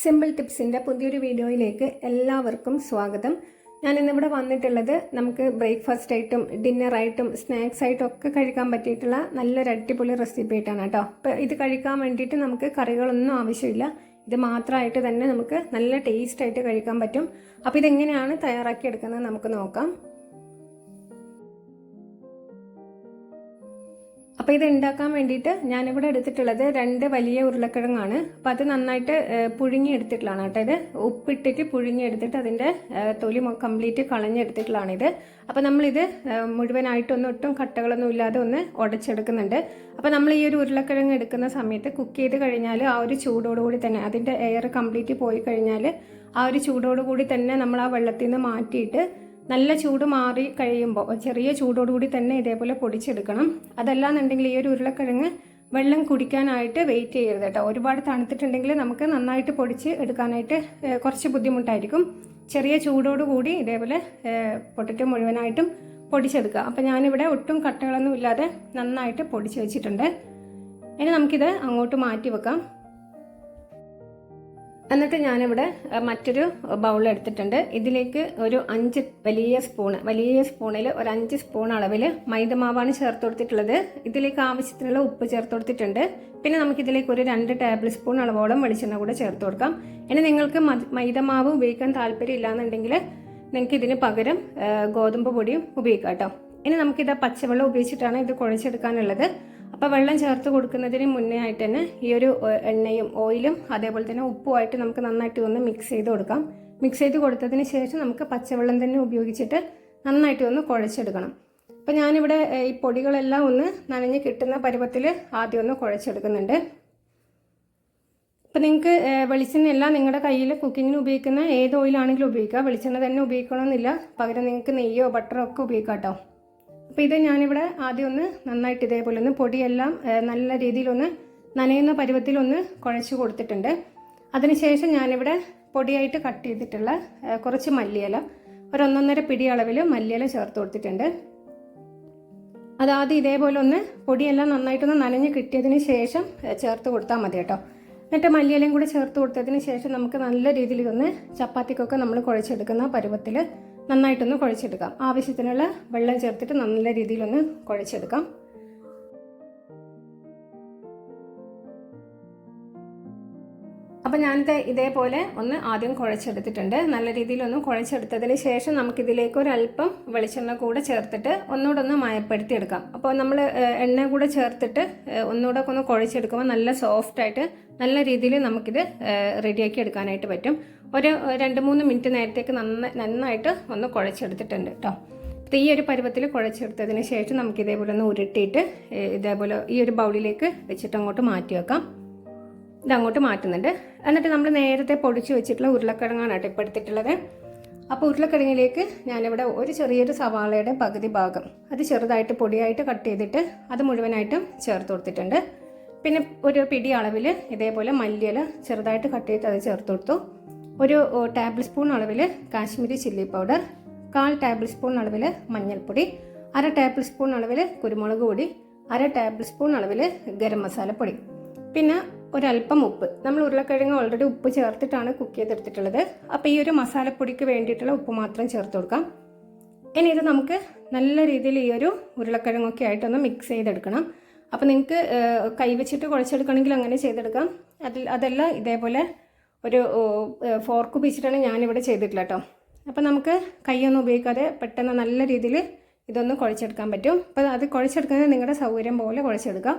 Simple ടിപ്സിന്റെ പുതിയൊരു വീഡിയോയിലേക്ക് എല്ലാവർക്കും സ്വാഗതം. ഞാൻ ഇന്നിവിടെ വന്നിട്ടുള്ളത് നമുക്ക് ബ്രേക്ക്ഫാസ്റ്റ് ആയിട്ടും ഡിന്നറായിട്ടും സ്നാക്സ് ആയിട്ടും ഒക്കെ കഴിക്കാൻ പറ്റിയിട്ടുള്ള നല്ലൊരു അടിപൊളി റെസിപ്പി ആയിട്ടാണ് കേട്ടോ. അപ്പോൾ ഇത് കഴിക്കാൻ വേണ്ടിയിട്ട് നമുക്ക് കറികളൊന്നും ആവശ്യമില്ല. ഇത് മാത്രമായിട്ട് തന്നെ നമുക്ക് നല്ല ടേസ്റ്റ് ആയിട്ട് കഴിക്കാൻ പറ്റും. അപ്പോൾ ഇതെങ്ങനെയാണ് തയ്യാറാക്കി എടുക്കുന്നത് നമുക്ക് നോക്കാം. അപ്പോൾ ഇത് ഉണ്ടാക്കാൻ വേണ്ടിയിട്ട് ഞാനിവിടെ എടുത്തിട്ടുള്ളത് രണ്ട് വലിയ ഉരുളക്കിഴങ്ങാണ്. അപ്പോൾ അത് നന്നായിട്ട് പുഴുങ്ങിയെടുത്തിട്ടുള്ളതാണ് കേട്ടോ ഇത്. ഉപ്പിട്ടിട്ട് പുഴുങ്ങി എടുത്തിട്ട് അതിന്റെ തൊലി കംപ്ലീറ്റ് കളഞ്ഞെടുത്തിട്ടുള്ളതാണ് ഇത്. അപ്പോൾ നമ്മളിത് മുഴുവനായിട്ടൊന്നും ഒട്ടും കട്ടകളൊന്നും ഇല്ലാതെ ഒന്ന് ഉടച്ചെടുക്കുന്നുണ്ട് അപ്പോൾ നമ്മൾ ഈ ഒരു ഉരുളക്കിഴങ്ങ് എടുക്കുന്ന സമയത്ത് കുക്ക് ചെയ്ത് കഴിഞ്ഞാൽ ആ ഒരു ചൂടോടുകൂടി തന്നെ അതിന്റെ എയർ കംപ്ലീറ്റ് പോയി കഴിഞ്ഞാൽ ആ ഒരു ചൂടോടുകൂടി തന്നെ നമ്മൾ ആ വെള്ളത്തിൽ നിന്ന് മാറ്റിയിട്ട് നല്ല ചൂട് മാറി കഴിയുമ്പോൾ ചെറിയ ചൂടോടുകൂടി തന്നെ ഇതേപോലെ പൊടിച്ചെടുക്കണം. അതല്ലാന്നുണ്ടെങ്കിൽ ഈ ഒരു ഉരുളക്കിഴങ്ങ് വെള്ളം കുടിക്കാനായിട്ട് വെയിറ്റ് ചെയ്യരുത് കേട്ടോ. ഒരുപാട് തണുത്തിട്ടുണ്ടെങ്കിൽ നമുക്ക് നന്നായിട്ട് പൊടിച്ച് എടുക്കാനായിട്ട് കുറച്ച് ബുദ്ധിമുട്ടായിരിക്കും. ചെറിയ ചൂടോടുകൂടി ഇതേപോലെ പൊട്ടിട്ട് മുഴുവനായിട്ടും പൊടിച്ചെടുക്കുക. അപ്പം ഞാനിവിടെ ഒട്ടും കട്ടകളൊന്നും ഇല്ലാതെ നന്നായിട്ട് പൊടിച്ച് വെച്ചിട്ടുണ്ട്. ഇനി നമുക്കിത് അങ്ങോട്ട് മാറ്റി വെക്കാം. എന്നിട്ട് ഞാനിവിടെ മറ്റൊരു ബൗൾ എടുത്തിട്ടുണ്ട്. ഇതിലേക്ക് ഒരു അഞ്ച് വലിയ സ്പൂണ് വലിയ സ്പൂണിൽ ഒരു അഞ്ച് സ്പൂൺ അളവിൽ മൈദമാവാണ് ചേർത്ത് കൊടുത്തിട്ടുള്ളത്. ഇതിലേക്ക് ആവശ്യത്തിനുള്ള ഉപ്പ് ചേർത്ത് കൊടുത്തിട്ടുണ്ട്. പിന്നെ നമുക്കിതിലേക്ക് ഒരു രണ്ട് ടേബിൾ സ്പൂൺ അളവോളം വെളിച്ചെണ്ണ കൂടെ ചേർത്ത് കൊടുക്കാം. ഇനി നിങ്ങൾക്ക് മൈദ മൈദമാവ് ഉപയോഗിക്കാൻ താല്പര്യം ഇല്ലാന്നുണ്ടെങ്കിൽ നിങ്ങൾക്ക് ഇതിന് പകരം ഗോതമ്പ് പൊടിയും ഉപയോഗിക്കാം കേട്ടോ. ഇനി നമുക്കിത് പച്ചവെള്ളം ഉപയോഗിച്ചിട്ടാണ് ഇത് കുഴച്ചെടുക്കാനുള്ളത്. അപ്പോൾ വെള്ളം ചേർത്ത് കൊടുക്കുന്നതിന് മുന്നേ ആയിട്ട് തന്നെ ഈ ഒരു എണ്ണയും ഓയിലും അതേപോലെ തന്നെ ഉപ്പുമായിട്ട് നമുക്ക് നന്നായിട്ട് ഒന്ന് മിക്സ് ചെയ്ത് കൊടുക്കാം. മിക്സ് ചെയ്ത് കൊടുത്തതിന് ശേഷം നമുക്ക് പച്ചവെള്ളം തന്നെ ഉപയോഗിച്ചിട്ട് നന്നായിട്ട് ഒന്ന് കുഴച്ചെടുക്കണം. അപ്പോൾ ഞാനിവിടെ ഈ പൊടികളെല്ലാം ഒന്ന് നനഞ്ഞ് കിട്ടുന്ന പരുവത്തിൽ ആദ്യം ഒന്ന് കുഴച്ചെടുക്കുന്നുണ്ട്. അപ്പോൾ നിങ്ങൾക്ക് വെളിച്ചെണ്ണ എല്ലാം നിങ്ങളുടെ കയ്യിൽ കുക്കിങ്ങിന് ഉപയോഗിക്കുന്ന ഏത് ഓയിലാണെങ്കിലും ഉപയോഗിക്കാം. വെളിച്ചെണ്ണ തന്നെ ഉപയോഗിക്കണമെന്നില്ല പകരം നിങ്ങൾക്ക് നെയ്യോ ബട്ടറോ ഒക്കെ ഉപയോഗിക്കാം കേട്ടോ അപ്പോൾ ഇത് ഞാനിവിടെ ആദ്യം ഒന്ന് നന്നായിട്ട് ഇതേപോലെ ഒന്ന് പൊടിയെല്ലാം നല്ല രീതിയിലൊന്ന് നനയുന്ന പരുവത്തിലൊന്ന് കുഴച്ച് കൊടുത്തിട്ടുണ്ട്. അതിനുശേഷം ഞാനിവിടെ പൊടിയായിട്ട് കട്ട് ചെയ്തിട്ടുള്ള കുറച്ച് മല്ലിയില ഒരു ഒന്നൊന്നര പിടി അളവിൽ മല്ലിയില ചേർത്ത് കൊടുത്തിട്ടുണ്ട്. അതാദ്യം ഇതേപോലെ ഒന്ന് പൊടിയെല്ലാം നന്നായിട്ടൊന്ന് നനഞ്ഞ് കിട്ടിയതിന് ശേഷം ചേർത്ത് കൊടുത്താൽ മതി കേട്ടോ. എന്നിട്ട് മല്ലിയിലയും കൂടെ ചേർത്ത് കൊടുത്തതിന് ശേഷം നമുക്ക് നല്ല രീതിയിൽ ഇതൊന്ന് ചപ്പാത്തിക്കൊക്കെ നമ്മൾ കുഴച്ചെടുക്കുന്ന പരുവത്തിൽ നന്നായിട്ടൊന്ന് കുഴച്ചെടുക്കാം. ആവശ്യത്തിനുള്ള വെള്ളം ചേർത്തിട്ട് നല്ല രീതിയിലൊന്ന് കുഴച്ചെടുക്കാം. അപ്പം ഞാനിത് ഇതേപോലെ ഒന്ന് ആദ്യം കുഴച്ചെടുത്തിട്ടുണ്ട്. നല്ല രീതിയിലൊന്ന് കുഴച്ചെടുത്തതിന് ശേഷം നമുക്കിതിലേക്ക് ഒരല്പം വെളിച്ചെണ്ണ കൂടെ ചേർത്തിട്ട് ഒന്നുകൂടെ ഒന്ന് മയപ്പെടുത്തി എടുക്കാം അപ്പോൾ നമ്മൾ എണ്ണ കൂടെ ചേർത്തിട്ട് ഒന്നുകൂടെ ഒന്ന് കുഴച്ചെടുക്കുമ്പോൾ നല്ല സോഫ്റ്റായിട്ട് നല്ല രീതിയിൽ നമുക്കിത് റെഡിയാക്കി എടുക്കാനായിട്ട് പറ്റും. ഒരു രണ്ട് മൂന്ന് മിനിറ്റ് നേരത്തേക്ക് നന്ന നന്നായിട്ട് ഒന്ന് കുഴച്ചെടുത്തിട്ടുണ്ട് കേട്ടോ അപ്പോൾ ഈ ഒരു പരുവത്തിൽ കുഴച്ചെടുത്തതിന് ശേഷം നമുക്ക് ഇതേപോലെ ഒന്ന് ഉരുട്ടിയിട്ട് ഇതേപോലെ ഈ ഒരു ബൗളിലേക്ക് വെച്ചിട്ട് അങ്ങോട്ട് മാറ്റി വെക്കാം. ഇത് അങ്ങോട്ട് മാറ്റുന്നുണ്ട്. എന്നിട്ട് നമ്മൾ നേരത്തെ പൊടിച്ച് വെച്ചിട്ടുള്ള ഉരുളക്കിഴങ്ങാണ് കേട്ടോ ഇപ്പോൾ എടുത്തിട്ടുള്ളത്. അപ്പോൾ ഉരുളക്കിഴങ്ങിലേക്ക് ഞാനിവിടെ ഒരു ചെറിയൊരു സവാളയുടെ പകുതി ഭാഗം അത് ചെറുതായിട്ട് പൊടിയായിട്ട് കട്ട് ചെയ്തിട്ട് അത് മുഴുവനായിട്ടും ചേർത്ത് കൊടുത്തിട്ടുണ്ട്. പിന്നെ ഒരു പിടി അളവിൽ ഇതേപോലെ മല്ലിയില ചെറുതായിട്ട് കട്ട് ചെയ്തിട്ട് അത് ചേർത്ത് കൊടുത്തു. ഒരു ടേബിൾ സ്പൂൺ അളവിൽ കാശ്മീരി ചില്ലി പൗഡർ കാൽ ടേബിൾ സ്പൂൺ അളവിൽ മഞ്ഞൾപ്പൊടി അര ടേബിൾ സ്പൂൺ അളവിൽ കുരുമുളക് പൊടി അര ടേബിൾ സ്പൂൺ അളവിൽ ഗരം മസാലപ്പൊടി പിന്നെ ഒരല്പം ഉപ്പ്. നമ്മൾ ഉരുളക്കിഴങ്ങ് ഓൾറെഡി ഉപ്പ് ചേർത്തിട്ടാണ് കുക്ക് ചെയ്തെടുത്തിട്ടുള്ളത്. അപ്പോൾ ഈ ഒരു മസാലപ്പൊടിക്ക് വേണ്ടിയിട്ടുള്ള ഉപ്പ് മാത്രം ചേർത്ത് കൊടുക്കാം. ഇനി ഇത് നമുക്ക് നല്ല രീതിയിൽ ഈ ഒരു ഉരുളക്കിഴങ്ങൊക്കെ ആയിട്ടൊന്ന് മിക്സ് ചെയ്തെടുക്കണം. അപ്പോൾ നിങ്ങൾക്ക് കൈവച്ചിട്ട് കുഴച്ചെടുക്കണമെങ്കിൽ അങ്ങനെ ചെയ്തെടുക്കാം. അതിൽ അതല്ല ഇതേപോലെ ഒരു ഫോർക്ക് ഉപയോഗിച്ചിട്ടാണ് ഞാനിവിടെ ചെയ്തിട്ടില്ല കേട്ടോ. അപ്പോൾ നമുക്ക് കൈയൊന്നും ഉപയോഗിക്കാതെ പെട്ടെന്ന് നല്ല രീതിയിൽ ഇതൊന്ന് കുഴച്ചെടുക്കാൻ പറ്റും. അപ്പോൾ അത് കുഴച്ചെടുക്കുന്നത് നിങ്ങളുടെ സൗകര്യം പോലെ കുഴച്ചെടുക്കാം.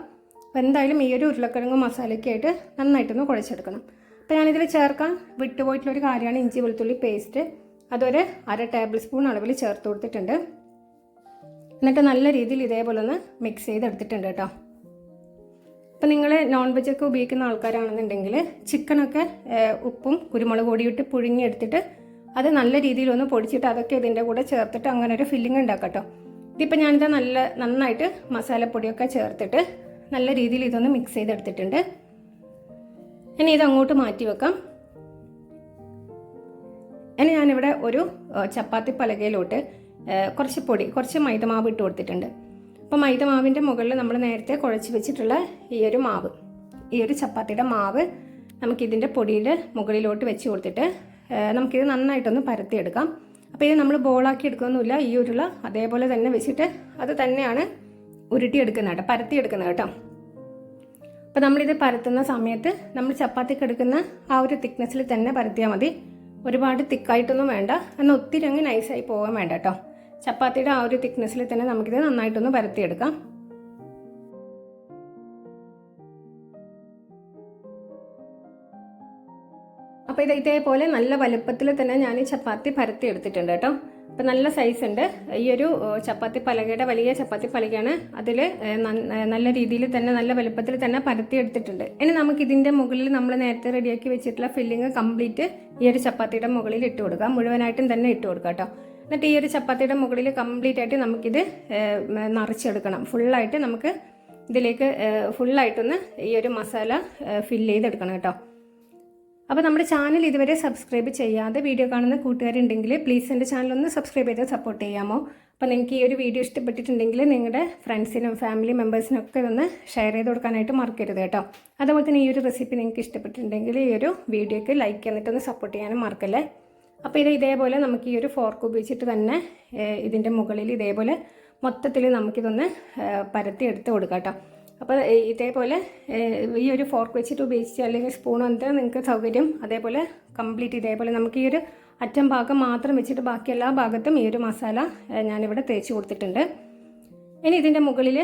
അപ്പോൾ എന്തായാലും ഈ ഒരു ഉരുളക്കിഴങ്ങ് മസാലയ്ക്കായിട്ട് നന്നായിട്ടൊന്ന് കുഴച്ചെടുക്കണം. അപ്പോൾ ഞാനിതിൽ ചേർക്കാൻ വിട്ടുപോയിട്ടുള്ളൊരു കാര്യമാണ് ഇഞ്ചി വെളുത്തുള്ളി പേസ്റ്റ് അതൊരു അര ടേബിൾ സ്പൂൺ അളവിൽ ചേർത്ത് കൊടുത്തിട്ടുണ്ട്. എന്നിട്ട് നല്ല രീതിയിൽ ഇതേപോലെ ഒന്ന് മിക്സ് ചെയ്തെടുത്തിട്ടുണ്ട് കേട്ടോ. അപ്പോൾ നിങ്ങൾ നോൺ വെജൊക്കെ ഉപയോഗിക്കുന്ന ആൾക്കാരാണെന്നുണ്ടെങ്കിൽ ചിക്കനൊക്കെ ഉപ്പും കുരുമുളക് പൊടിയിട്ട് പുഴുങ്ങിയെടുത്തിട്ട് അത് നല്ല രീതിയിൽ ഒന്ന് പൊടിച്ചിട്ട് അതൊക്കെ ഇതിന്റെ കൂടെ ചേർത്തിട്ട് അങ്ങനെ ഒരു ഫില്ലിംഗ് ഉണ്ടാക്കട്ടോ. കേട്ടോ ഇതിപ്പോൾ ഞാനിത് നല്ല നന്നായിട്ട് മസാലപ്പൊടിയൊക്കെ ചേർത്തിട്ട് നല്ല രീതിയിൽ ഇതൊന്ന് മിക്സ് ചെയ്തെടുത്തിട്ടുണ്ട്. ഇനി ഇത് അങ്ങോട്ട് മാറ്റി വെക്കാം. ഇനി ഞാനിവിടെ ഒരു ചപ്പാത്തി പലകയിലോട്ട് കുറച്ച് പൊടി കുറച്ച് മൈദമാവ് ഇട്ട് കൊടുത്തിട്ടുണ്ട്. അപ്പോൾ മൈദ മാവിന്റെ മുകളിൽ നമ്മൾ നേരത്തെ കുഴച്ച് വെച്ചിട്ടുള്ള ഈ ഒരു മാവ് ഈ ഒരു ചപ്പാത്തിയുടെ മാവ് നമുക്കിതിന്റെ പൊടിയിൽ മുകളിലോട്ട് വെച്ച് കൊടുത്തിട്ട് നമുക്കിത് നന്നായിട്ടൊന്ന് പരത്തിയെടുക്കാം. അപ്പോൾ ഇത് നമ്മൾ ബോളാക്കി എടുക്കുകയൊന്നുമില്ല ഈ ഉരുള അതേപോലെ തന്നെ വെച്ചിട്ട് അത് തന്നെയാണ് ഉരുട്ടിയെടുക്കുന്നത് കേട്ടോ പരത്തിയെടുക്കുന്നത് കേട്ടോ. അപ്പോൾ നമ്മളിത് പരത്തുന്ന സമയത്ത് നമ്മൾ ചപ്പാത്തിക്ക് എടുക്കുന്ന ആ ഒരു തിക്നെസ്സിൽ തന്നെ പരത്തിയാൽ മതി. ഒരുപാട് തിക്കായിട്ടൊന്നും വേണ്ട എന്നാൽ ഒത്തിരി അങ്ങ് നൈസായി പോകാൻ വേണ്ട കേട്ടോ. ചപ്പാത്തിയുടെ ആ ഒരു തിക്നെസ്സിൽ തന്നെ നമുക്കിത് നന്നായിട്ടൊന്ന് പരത്തിയെടുക്കാം. അപ്പോൾ ഇത് ഇതേപോലെ നല്ല വലുപ്പത്തിൽ തന്നെ ഞാൻ ഈ ചപ്പാത്തി പരത്തി എടുത്തിട്ടുണ്ട് കേട്ടോ. അപ്പം നല്ല സൈസ് ഉണ്ട്. ഈ ഒരു ചപ്പാത്തി പലകയുടെ വലിയ ചപ്പാത്തി പലകയാണ് അതിൽ നല്ല രീതിയിൽ തന്നെ നല്ല വലുപ്പത്തിൽ തന്നെ പരത്തി എടുത്തിട്ടുണ്ട് ഇനി നമുക്ക് ഇതിന്റെ മുകളിൽ നമ്മൾ നേരത്തെ റെഡിയാക്കി വെച്ചിട്ടുള്ള ഫില്ലിങ് കംപ്ലീറ്റ് ഈ ഒരു ചപ്പാത്തിയുടെ മുകളിൽ ഇട്ട് കൊടുക്കാം. മുഴുവനായിട്ടും തന്നെ ഇട്ട് കൊടുക്കാം കേട്ടോ. എന്നിട്ട് ഈ ഒരു ചപ്പാത്തിയുടെ മുകളിൽ കംപ്ലീറ്റ് ആയിട്ട് നമുക്കിത് നിറച്ചെടുക്കണം. ഫുള്ളായിട്ട് നമുക്ക് ഇതിലേക്ക് ഫുള്ളായിട്ടൊന്ന് ഈ ഒരു മസാല ഫില്ല് ചെയ്തെടുക്കണം കേട്ടോ. അപ്പോൾ നമ്മുടെ ചാനൽ ഇതുവരെ സബ്സ്ക്രൈബ് ചെയ്യാതെ വീഡിയോ കാണുന്ന കൂട്ടുകാരുണ്ടെങ്കിൽ പ്ലീസ് എന്റെ ചാനൽ ഒന്ന് സബ്സ്ക്രൈബ് ചെയ്ത് സപ്പോർട്ട് ചെയ്യാമോ. അപ്പോൾ നിങ്ങൾക്ക് ഈ ഒരു വീഡിയോ ഇഷ്ടപ്പെട്ടിട്ടുണ്ടെങ്കിൽ നിങ്ങളുടെ ഫ്രണ്ട്സിനും ഫാമിലി മെമ്പേഴ്സിനൊക്കെ ഒന്ന് ഷെയർ ചെയ്ത് കൊടുക്കാനായിട്ട് മറക്കരുത് കേട്ടോ. അതുപോലെ തന്നെ ഈ ഒരു റെസിപ്പി നിങ്ങൾക്ക് ഇഷ്ടപ്പെട്ടിട്ടുണ്ടെങ്കിൽ ഈ ഒരു വീഡിയോക്ക് ലൈക്ക് എന്നിട്ടൊന്ന് സപ്പോർട്ട് ചെയ്യാനും മറക്കല്ലേ. അപ്പോൾ ഇത് ഇതേപോലെ നമുക്ക് ഈ ഒരു ഫോർക്ക് ഉപയോഗിച്ചിട്ട് തന്നെ ഇതിന്റെ മുകളിൽ ഇതേപോലെ മൊത്തത്തിൽ നമുക്കിതൊന്ന് പരത്തി എടുത്ത് കൊടുക്കാം കേട്ടോ. അപ്പോൾ ഇതേപോലെ ഈ ഒരു ഫോർക്ക് വെച്ചിട്ട് ഉപയോഗിച്ച് അല്ലെങ്കിൽ സ്പൂൺ എന്താ നിങ്ങൾക്ക് സൗകര്യം അതേപോലെ കംപ്ലീറ്റ് ഇതേപോലെ നമുക്ക് ഈ ഒരു അറ്റം ഭാഗം മാത്രം വെച്ചിട്ട് ബാക്കി എല്ലാ ഭാഗത്തും ഈ ഒരു മസാല ഞാനിവിടെ തേച്ച് കൊടുത്തിട്ടുണ്ട്. ഇനി ഇതിന്റെ മുകളിൽ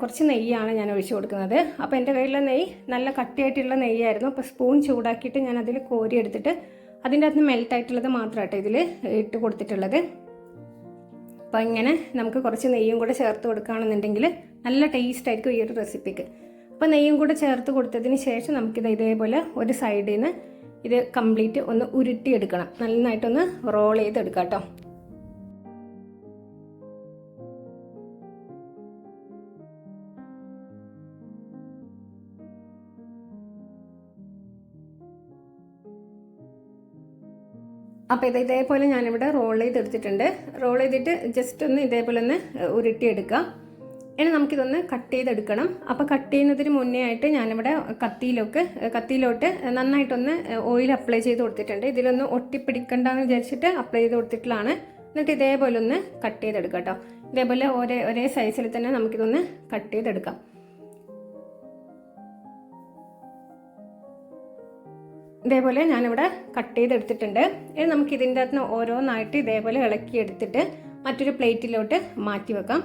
കുറച്ച് നെയ്യാണ് ഞാൻ ഒഴിച്ചു കൊടുക്കുന്നത്. അപ്പോൾ എന്റെ കയ്യിലുള്ള നെയ്യ് നല്ല കട്ടിയായിട്ടുള്ള നെയ്യായിരുന്നു. അപ്പോൾ സ്പൂൺ ചൂടാക്കിയിട്ട് ഞാൻ അതിൽ കോരി എടുത്തിട്ട് അതിന്റെ അകത്ത് മെൽട്ടായിട്ടുള്ളത് മാത്രമായിട്ട് ഇതിൽ ഇട്ട് കൊടുത്തിട്ടുള്ളത്. അപ്പോൾ ഇങ്ങനെ നമുക്ക് കുറച്ച് നെയ്യും കൂടെ ചേർത്ത് കൊടുക്കുകയാണെന്നുണ്ടെങ്കിൽ നല്ല ടേസ്റ്റ് ആയിരിക്കും ഈ ഒരു റെസിപ്പിക്ക് അപ്പോൾ നെയ്യും കൂടെ ചേർത്ത് കൊടുത്തതിന് ശേഷം നമുക്കിത് ഇതേപോലെ ഒരു സൈഡിൽ നിന്ന് ഇത് കംപ്ലീറ്റ് ഒന്ന് ഉരുട്ടിയെടുക്കണം. നന്നായിട്ടൊന്ന് റോൾ ചെയ്തെടുക്കാം കേട്ടോ. അപ്പോൾ ഇത് ഇതേപോലെ ഞാനിവിടെ റോൾ ചെയ്തെടുത്തിട്ടുണ്ട്. റോൾ ചെയ്തിട്ട് ജസ്റ്റ് ഒന്ന് ഇതേപോലെ ഒന്ന് ഉരുട്ടിയെടുക്കുക ഇനി നമുക്കിതൊന്ന് കട്ട് ചെയ്തെടുക്കണം. അപ്പോൾ കട്ട് ചെയ്യുന്നതിന് മുന്നേ ആയിട്ട് ഞാനിവിടെ കത്തിയിലൊക്കെ കത്തിയിലോട്ട് നന്നായിട്ടൊന്ന് ഓയിൽ അപ്ലൈ ചെയ്ത് കൊടുത്തിട്ടുണ്ട്. ഇതിലൊന്ന് ഒട്ടിപ്പിടിക്കണ്ടെന്ന് വിചാരിച്ചിട്ട് അപ്ലൈ ചെയ്ത് കൊടുത്തിട്ടുള്ളതാണ്. എന്നിട്ട് ഇതേപോലെ ഒന്ന് കട്ട് ചെയ്തെടുക്കാം കേട്ടോ ഇതേപോലെ ഒരേ ഒരേ സൈസിൽ തന്നെ നമുക്കിതൊന്ന് കട്ട് ചെയ്തെടുക്കാം. ഇതേപോലെ ഞാനിവിടെ കട്ട് ചെയ്തെടുത്തിട്ടുണ്ട്. ഇനി നമുക്ക് ഇതിന്റെ അകത്ത് നിന്ന് ഓരോന്നായിട്ട് ഇതേപോലെ ഇളക്കി എടുത്തിട്ട് മറ്റൊരു പ്ലേറ്റിലോട്ട് മാറ്റി വെക്കാം.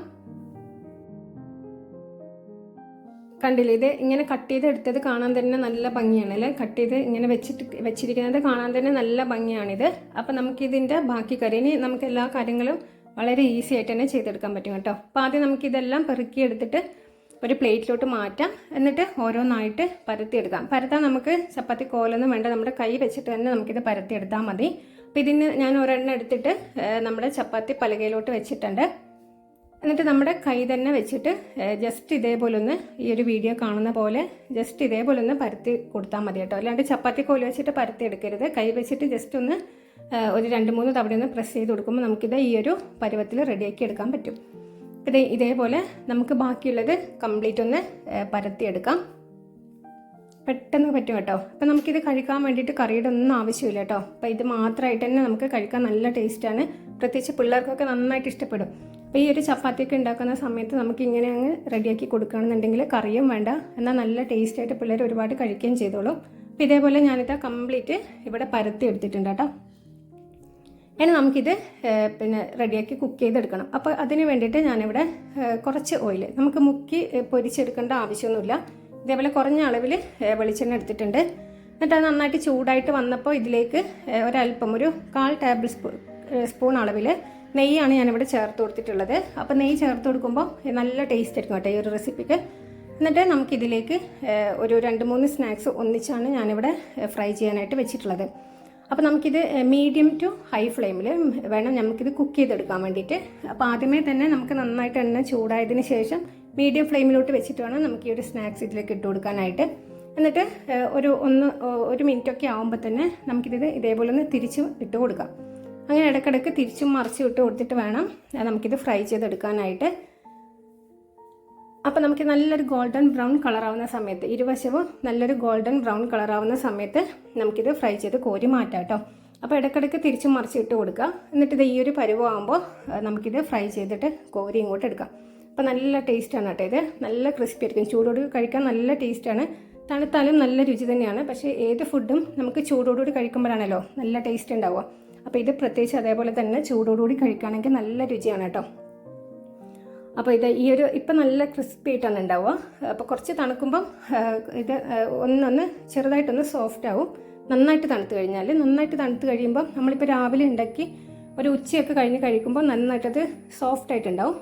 കണ്ടില്ലേ ഇത് ഇങ്ങനെ കട്ട് ചെയ്തെടുത്തത് കാണാൻ തന്നെ നല്ല ഭംഗിയാണ് അല്ലേ? കട്ട് ചെയ്ത് ഇങ്ങനെ വെച്ചിട്ട് വെച്ചിരിക്കുന്നത് കാണാൻ തന്നെ നല്ല ഭംഗിയാണിത്. അപ്പം നമുക്കിതിന്റെ ബാക്കി കറി ഇനി നമുക്ക് എല്ലാ കാര്യങ്ങളും വളരെ ഈസി ആയിട്ട് തന്നെ ചെയ്തെടുക്കാൻ പറ്റും കേട്ടോ. അപ്പോൾ ആദ്യം നമുക്കിതെല്ലാം പെറുക്കി എടുത്തിട്ട് ഒരു പ്ലേറ്റിലോട്ട് മാറ്റാം. എന്നിട്ട് ഓരോന്നായിട്ട് പരത്തിയെടുക്കാം. പരത്താൻ നമുക്ക് ചപ്പാത്തി കോലൊന്നും വേണ്ട. നമ്മുടെ കൈ വെച്ചിട്ട് തന്നെ നമുക്കിത് പരത്തിയെടുത്താൽ മതി. അപ്പോൾ ഇതിന് ഞാൻ ഒരെണ്ണം എടുത്തിട്ട് നമ്മുടെ ചപ്പാത്തി പലകയിലോട്ട് വെച്ചിട്ടുണ്ട്. എന്നിട്ട് നമ്മുടെ കൈ തന്നെ വെച്ചിട്ട് ജസ്റ്റ് ഇതേപോലെ ഒന്ന് ഈ ഒരു വീഡിയോ കാണുന്ന പോലെ ജസ്റ്റ് ഇതേപോലെ ഒന്ന് പരത്തി കൊടുത്താൽ മതി കേട്ടോ. അല്ലാണ്ട് ചപ്പാത്തി കോൽ വെച്ചിട്ട് പരത്തി എടുക്കരുത് കൈ വെച്ചിട്ട് ജസ്റ്റ് ഒന്ന് ഒരു രണ്ട് മൂന്ന് തവണ ഒന്ന് പ്രസ് ചെയ്ത് കൊടുക്കുമ്പോൾ നമുക്കിത് ഈ ഒരു പരുവത്തിൽ റെഡിയാക്കി എടുക്കാൻ പറ്റും. ഇത് ഇതേപോലെ നമുക്ക് ബാക്കിയുള്ളത് കംപ്ലീറ്റ് ഒന്ന് പരത്തി പരത്തിയെടുക്കാം. പെട്ടെന്ന് പറ്റും കേട്ടോ. അപ്പം നമുക്കിത് കഴിക്കാൻ വേണ്ടിയിട്ട് കറിയുടെ ഒന്നും ആവശ്യമില്ല കേട്ടോ. അപ്പം ഇത് മാത്രമായിട്ട് തന്നെ നമുക്ക് കഴിക്കാൻ നല്ല ടേസ്റ്റാണ് പ്രത്യേകിച്ച് പിള്ളേർക്കൊക്കെ നന്നായിട്ട് ഇഷ്ടപ്പെടും. അപ്പോൾ ഈ ഒരു ചപ്പാത്തിയൊക്കെ ഉണ്ടാക്കുന്ന സമയത്ത് നമുക്ക് ഇങ്ങനെ അങ്ങ് റെഡിയാക്കി കൊടുക്കുകയാണെന്നുണ്ടെങ്കിൽ കറിയും വേണ്ട. എന്നാൽ നല്ല ടേസ്റ്റായിട്ട് പിള്ളേർ ഒരുപാട് കഴിക്കുകയും ചെയ്തോളും. അപ്പോൾ ഇതേപോലെ ഞാനിത് കംപ്ലീറ്റ് ഇവിടെ പരത്തി എടുത്തിട്ടുണ്ട് കേട്ടോ. ഇനി നമുക്കിത് പിന്നെ റെഡിയാക്കി കുക്ക് ചെയ്തെടുക്കണം. അപ്പോൾ അതിന് വേണ്ടിയിട്ട് ഞാനിവിടെ കുറച്ച് ഓയിൽ നമുക്ക് മുക്കി പൊരിച്ചെടുക്കേണ്ട ആവശ്യമൊന്നുമില്ല. ഇതേപോലെ കുറഞ്ഞ അളവിൽ വെളിച്ചെണ്ണ എടുത്തിട്ടുണ്ട്. എന്നിട്ട് അത് നന്നായിട്ട് ചൂടായിട്ട് വന്നപ്പോൾ ഇതിലേക്ക് ഒരല്പം ഒരു കാൽ ടേബിൾ സ്പൂൺ സ്പൂൺ അളവിൽ നെയ്യാണ് ഞാനിവിടെ ചേർത്ത് കൊടുത്തിട്ടുള്ളത്. അപ്പോൾ നെയ്യ് ചേർത്ത് കൊടുക്കുമ്പോൾ നല്ല ടേസ്റ്റ് ആയിരിക്കും കേട്ടോ ഈ ഒരു റെസിപ്പിക്ക് എന്നിട്ട് നമുക്കിതിലേക്ക് ഒരു രണ്ട് മൂന്ന് സ്നാക്സ് ഒന്നിച്ചാണ് ഞാനിവിടെ ഫ്രൈ ചെയ്യാനായിട്ട് വെച്ചിട്ടുള്ളത്. അപ്പോൾ നമുക്കിത് മീഡിയം ടു ഹൈ ഫ്ലെയിമിൽ വേണം നമുക്കിത് കുക്ക് ചെയ്തെടുക്കാൻ വേണ്ടിയിട്ട്. അപ്പോൾ ആദ്യമേ തന്നെ നമുക്ക് നന്നായിട്ട് എണ്ണ ചൂടായതിന് ശേഷം മീഡിയം ഫ്ലെയിമിലോട്ട് വെച്ചിട്ട് വേണം നമുക്ക് ഈ ഒരു സ്നാക്സ് ഇതിലേക്ക് ഇട്ട് കൊടുക്കാനായിട്ട്. എന്നിട്ട് ഒരു ഒന്ന് ഒരു മിനിറ്റൊക്കെ ആകുമ്പോൾ തന്നെ നമുക്കിത് ഇതേപോലെ ഒന്ന് തിരിച്ച് ഇട്ട് കൊടുക്കാം. അങ്ങനെ ഇടയ്ക്കിടയ്ക്ക് തിരിച്ചും മറിച്ചും ഇട്ട് കൊടുത്തിട്ട് വേണം നമുക്കിത് ഫ്രൈ ചെയ്തെടുക്കാനായിട്ട്. അപ്പോൾ നമുക്ക് നല്ലൊരു ഗോൾഡൻ ബ്രൗൺ കളറാവുന്ന സമയത്ത് ഇരുവശവും നല്ലൊരു ഗോൾഡൻ ബ്രൗൺ കളറാവുന്ന സമയത്ത് നമുക്കിത് ഫ്രൈ ചെയ്ത് കോരി മാറ്റാം കേട്ടോ അപ്പോൾ ഇടയ്ക്കിടയ്ക്ക് തിരിച്ച് മറിച്ചിട്ട് കൊടുക്കുക. എന്നിട്ട് ഇത് ഈ ഒരു പരുവാകുമ്പോൾ നമുക്കിത് ഫ്രൈ ചെയ്തിട്ട് കോരി ഇങ്ങോട്ട് എടുക്കാം. അപ്പോൾ നല്ല ടേസ്റ്റാണ് കേട്ടോ ഇത്. നല്ല ക്രിസ്പി ആയിരിക്കും. ചൂടോട് കഴിക്കാൻ നല്ല ടേസ്റ്റാണ് തണുത്താലും നല്ല രുചി തന്നെയാണ്. പക്ഷേ ഏത് ഫുഡും നമുക്ക് ചൂടോടുകൂടി കഴിക്കുമ്പോഴാണല്ലോ നല്ല ടേസ്റ്റ് ഉണ്ടാവുക. അപ്പോൾ ഇത് പ്രത്യേകിച്ച് അതേപോലെ തന്നെ ചൂടോടുകൂടി കഴിക്കുകയാണെങ്കിൽ നല്ല രുചിയാണ് കേട്ടോ അപ്പോൾ ഇത് ഈ ഒരു ഇപ്പം നല്ല ക്രിസ്പി ആയിട്ടാണ് ഉണ്ടാവുക. അപ്പോൾ കുറച്ച് തണുക്കുമ്പം ഇത് ഒന്നൊന്ന് ചെറുതായിട്ടൊന്ന് സോഫ്റ്റ് ആവും. നന്നായിട്ട് തണുത്ത് കഴിഞ്ഞാൽ നന്നായിട്ട് തണുത്ത് കഴിയുമ്പോൾ നമ്മളിപ്പോൾ രാവിലെ ഉണ്ടാക്കി ഒരു ഉച്ചയൊക്കെ കഴിഞ്ഞ് കഴിക്കുമ്പോൾ നന്നായിട്ടത് സോഫ്റ്റ് ആയിട്ടുണ്ടാവും.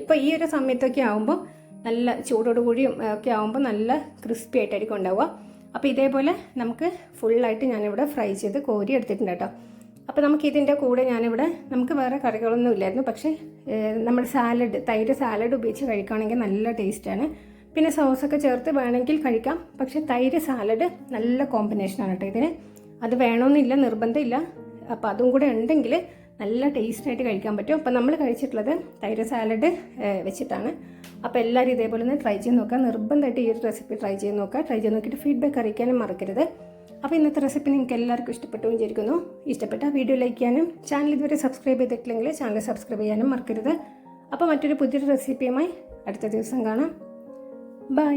ഇപ്പോൾ ഈ ഒരു സമയത്തൊക്കെ ആകുമ്പോൾ നല്ല ചൂടോടുകൂടിയും കൂടിയും ഒക്കെ ആകുമ്പോൾ നല്ല ക്രിസ്പി ആയിട്ടായിരിക്കും ഉണ്ടാവുക. അപ്പോൾ ഇതേപോലെ നമുക്ക് ഫുള്ളായിട്ട് ഞാനിവിടെ ഫ്രൈ ചെയ്ത് കോരി എടുത്തിട്ടുണ്ട് കേട്ടോ. അപ്പോൾ നമുക്ക് ഇതിന്റെ കൂടെ ഞാനിവിടെ നമുക്ക് വേറെ കറികളൊന്നും ഇല്ലായിരുന്നു. പക്ഷേ നമ്മൾ സാലഡ് തൈര് സാലഡ് ഉപയോഗിച്ച് കഴിക്കുകയാണെങ്കിൽ നല്ല ടേസ്റ്റാണ്. പിന്നെ സോസൊക്കെ ചേർത്ത് വേണമെങ്കിൽ കഴിക്കാം. പക്ഷെ തൈര് സാലഡ് നല്ല കോമ്പിനേഷനാണ് കേട്ടോ ഇതിന്. അത് വേണമെന്നില്ല നിർബന്ധമില്ല. അപ്പോൾ അതും കൂടെ ഉണ്ടെങ്കിൽ നല്ല ടേസ്റ്റായിട്ട് കഴിക്കാൻ പറ്റും. അപ്പോൾ നമ്മൾ കഴിച്ചിട്ടുള്ളത് തൈര് സാലഡ് വെച്ചിട്ടാണ്. അപ്പോൾ എല്ലാവരും ഇതേപോലെ ഒന്ന് ട്രൈ ചെയ്ത് നോക്കുക. നിർബന്ധമായിട്ട് ഈ ഒരു റെസിപ്പി ട്രൈ ചെയ്ത് നോക്കുക. ട്രൈ ചെയ്ത് നോക്കിയിട്ട് ഫീഡ്ബാക്ക് അറിയിക്കാനും മറക്കരുത്. അപ്പോൾ ഇന്നത്തെ റെസിപ്പി നിങ്ങൾക്ക് എല്ലാവർക്കും ഇഷ്ടപ്പെട്ടു വിചാരിക്കുന്നു. ഇഷ്ടപ്പെട്ട വീഡിയോ ലൈക്ക് ചെയ്യാനും ചാനൽ ഇതുവരെ സബ്സ്ക്രൈബ് ചെയ്തിട്ടില്ലെങ്കിൽ ചാനൽ സബ്സ്ക്രൈബ് ചെയ്യാനും മറക്കരുത്. അപ്പോൾ മറ്റൊരു പുതിയൊരു റെസിപ്പിയുമായി അടുത്ത ദിവസം കാണാം. ബൈ.